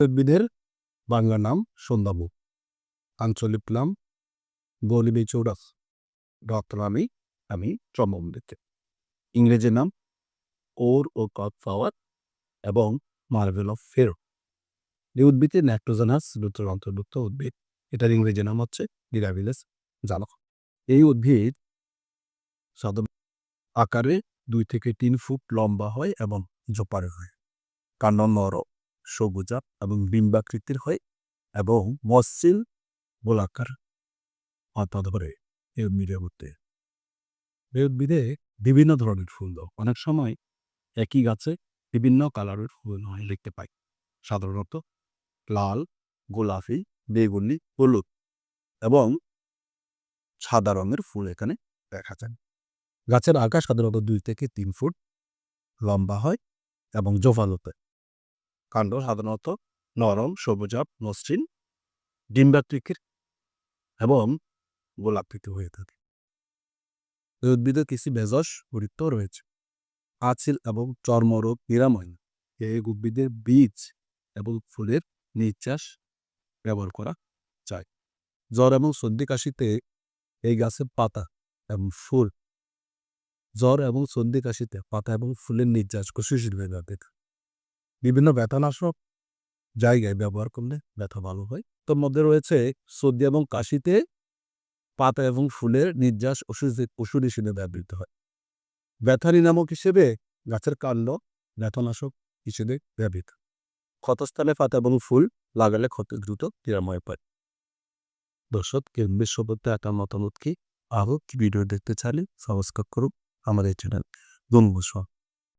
উদ্ভিদের বাংলা নাম সন্ধ্যামুখ আঞ্চলিক নাম বলিবি চৌরাস। ডক্টরামি আমি চম্বমদিতে ইংরেজি নাম ওর ও কট ফ্লাওয়ার এবং মার্ভেল অফ ফেরো। এই উদ্ভিদে ন্যাক্টোজানাস রুদ্র অন্তর্ভুক্ত উদ্ভিদ। এটার ইংরেজি নাম হচ্ছে ডিরাভিলেস জানক। এই উদ্ভিদ সাধারণ আকারে দুই থেকে তিন ফুট লম্বা হয় এবং জোপারে হয়। কাণ্ড নরম সবুজাব এবং ডিম্বাকৃতির হয় এবং মসৃণ গোলাকার পাতা ধরে এই উদ্ভিদের মধ্যে। এই উদ্ভিদে বিভিন্ন ধরনের ফুল দাও। অনেক সময় একই গাছে বিভিন্ন কালারের ফুল হয় দেখতে পাই। সাধারণত লাল, গোলাপি, বেগুনি, হলুদ এবং সাদা রঙের ফুল এখানে দেখা যায়। গাছের আকার সাধারণত দুই থেকে তিন ফুট লম্বা হয় এবং জোফালোতে কাণ্ড সাধারণত নরম সবুজাব মসৃণ ডিম্বাকৃতির এবং গোলাকৃতি হয়ে থাকে। এই উদ্ভিদের কিছু ভেষজ গুরুত্ব রয়েছে। আছিল এবং চর্মরোগ নিরাময়। এই উদ্ভিদের বীজ এবং ফুলের নিঃশ্বাস ব্যবহার করা যায়। জ্বর এবং সর্দি কাশিতে এই গাছের পাতা এবং ফুল, জ্বর এবং সর্দি কাশিতে পাতা এবং ফুলের নির্যাস শিশির ব্যবহৃত বিভিন্ন ব্যথানাশক জায়গায় ব্যবহার করলে ব্যথা ভালো হয়। তোর মধ্যে রয়েছে সর্দি এবং কাশিতে পাতা এবং ফুলের নির্যাস ওষুধ ওষুধ হিসেবে ব্যবহৃত হয়। ব্যথা নিরামক হিসেবে গাছের কাণ্ড ব্যথানাশক হিসেবে ব্যবহৃত। ক্ষতস্থানে পাতা এবং ফুল লাগালে ক্ষত দ্রুত নিরাময় পায়। দর্শক, কেন্দ্রের সম্বন্ধে একটা মতামত কি? আরও কি ভিডিও দেখতে চাইলে সাবস্ক্রাইব করুন আমাদের চ্যানেল ধন্যবাদ